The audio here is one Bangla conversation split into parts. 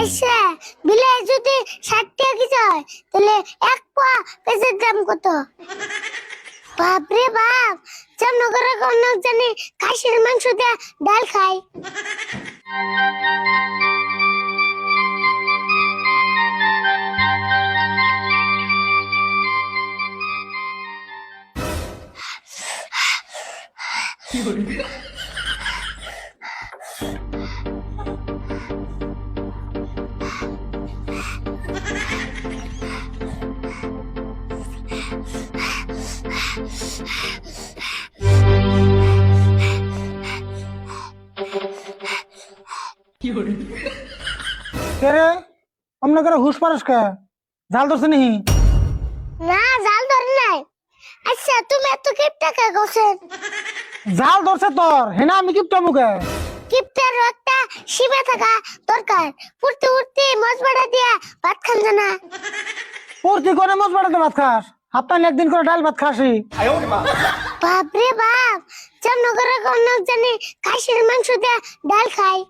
আচ্ছা বিলাই যদি ষাট টাকা কেজি হয়, তাহলে এক পোয়া পেঁয়াজের দাম কত? বাপরে বাপ জামনগরে অনেক জানি খাসির মাংস দিয়ে ডাল খায়। কে রে অমনে করে হুশ পারস কে জাল ধরছে নিহি না জাল ধরে নাই আচ্ছা তুমি এত কিপ টাকা গোছেন জাল ধরছে তোর হেনা আমি কিপটা মুখে কিপটার একটা শিবে থাকা দরকার উঠতে উঠতে মজবাড়া দিয়া ভাত খান জানা পড়তি করে মজ বাড়াতে ভাত খাস হাপ্তাহে একদিন করে ডাল ভাত খাসি। বাপরে বাপ জামনগরে অনেক জানি খাসির মাংস দিয়ে ডাল খায়?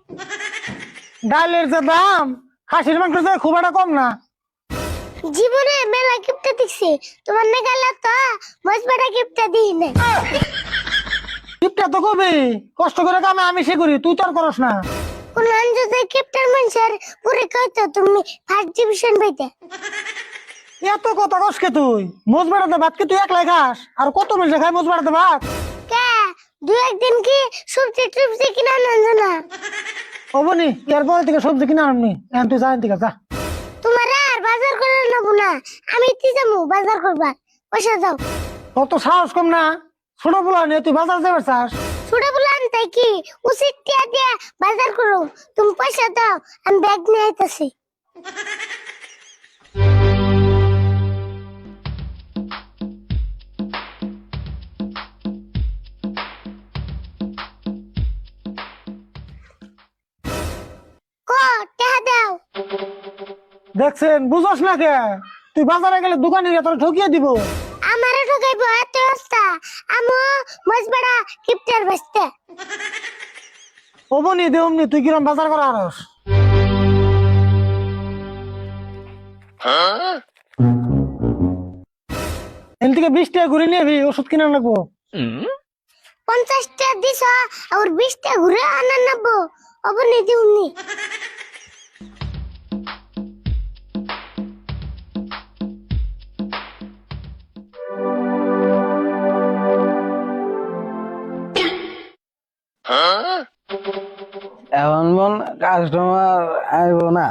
ডালের যে দাম খাসির মাংস খুব একটা কম না। জীবনে মেলা কিপটা দেখছি তোমার না গেল তো মজবাড়া কিপটা দিই না। কিপটা তো কবি কষ্ট করে কামে আমি সে করি তুই তো আর করস না। কোন যদি কিপটার মানুষের পুরে কইতো তুমি ফার্স্ট ডিভিশন পাইতে। এত কথা কসকে তুই? মোজ বাড়াতে ভাত কি তুই একলাই খাস? আর কত মানুষ খাই মোজ বাড়াতে ভাত? কে? দু একদিন কি সবজি টুবজি কিনা নেন না হবনি এরপরে থেকে সবজি কিনা আনবি। এখন তুই জানি থেকে যা। তোমার আর বাজার করে নেব না। আমি ইতি যাব বাজার করবার পয়সা দাও। তোর তো সাহস কম না। ছোট বলা নিয়ে তুই বাজার যাবে চাস? ছোট বলান তাই কি? উচিত দিয়ে বাজার করো। তুমি পয়সা দাও আমি ব্যাগ নিয়ে আইতাছি। দেখছেন বুঝস না কে? তুই বাজারে গেলে দোকানে তোর ঠকিয়ে দিব। আমারে ঠকাইবো এত অবস্থা। আমো মজবাড়া কিপটার বসতে। হবনি দে অমনি তুই কিরম বাজার করা আরস? এন থেকে বিশ টাকা ঘুরে নিয়ে ওষুধ কিনে রাখব পঞ্চাশটা দিছ আর বিশটা ঘুরে আনা নেব অবনি দিউনি এখন মন কাস্টমার আইব না।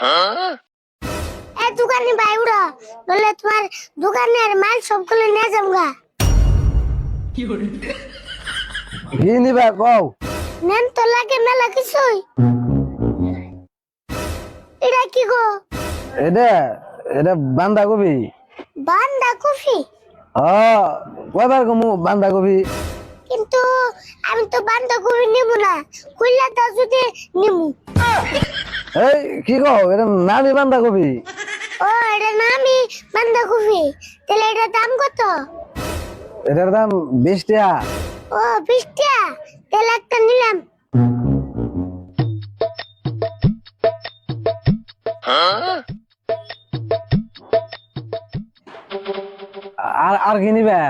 এ দোকানি ভাই উড়ো বলে তোমার দোকানের মাল সবগুলো নিয়ে যাব কি নিবা কও? নেন তো লাগে মেলা কিছুই। এটা কি গো? এটা এটা বান্ধাকপি। বান্দা কফি হ কয়বার কমু বান্ধাকপি? কিন্তু আমি তো বান্দা কফি নিব না কইলা দাও যদি নিমু। এই কি কও? এটা নামি বান্ধাকপি। ও এটা না আমি বান্দা কফি তাহলে এটা দাম কত? এটার দাম বিশ টাকা। ও বিশ টাকা? তাহলে একটা নিলাম। আর আর কি নিবা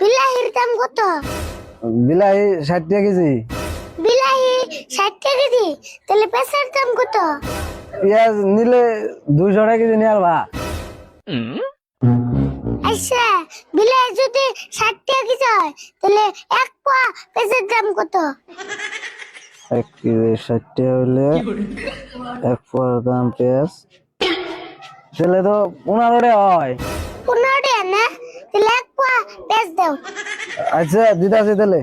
বিলাহির দাম কত? বিলাহি ষাট টাকা কেজি। বিলাহি ষাট টাকা কেজি তাহলে পেঁচার দাম কত? পেঁয়াজ নিলে দুইশো টাকা কেজি নিয়ে আলবা। আচ্ছা যদি ষাট টাকা কেজি হয় তাহলে এক পোয়া পেঁচার দাম কত? এক কেজি ষাট টাকা হলে এক পর দাম পেঁয়াজ। তাহলে তো পনেরো টাকা হয়। পনেরো টাকা না? তাহলে এক পোয়া পেঁয়াজ দাও। আচ্ছা দিতে আছে তাহলে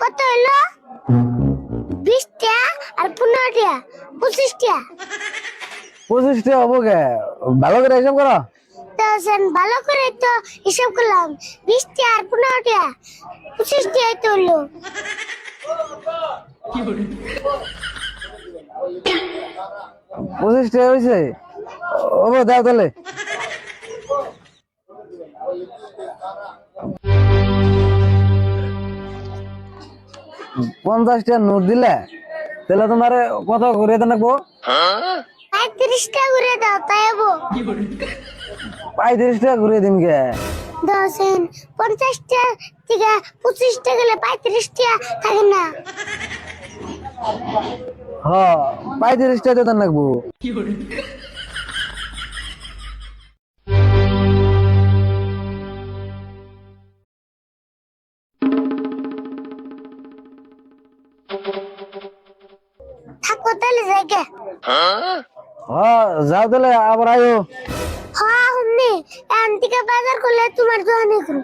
কত হইল বিশটা আর পনেরোটা পঁচিশটা। পঁচিশটা হব কে? ভালো করে হিসাব করো। তো সেন ভালো করে তো হিসাব করলাম। বিশটা আর পনেরোটা পঁচিশটা তো হলো। পঁচিশটা হয়েছে? ও দাও তাহলে। পঞ্চাশটা নোট দিলে তাহলে তোমার কত করে দেন রাখব? পঁয়ত্রিশটা করে দাও তাই হব। পঁয়ত্রিশ টাকা ঘুরে দিন কে দশেন পঞ্চাশটা থেকে পঁচিশটা গেলে পঁয়ত্রিশটা থাকে না। হ দেন রাখব। তাহলে জায়গা যাও তাহলে আবার আয়ো। হ্যাঁ হুন্নি এখান থেকে বাজার করলে তোমার দোকানে করো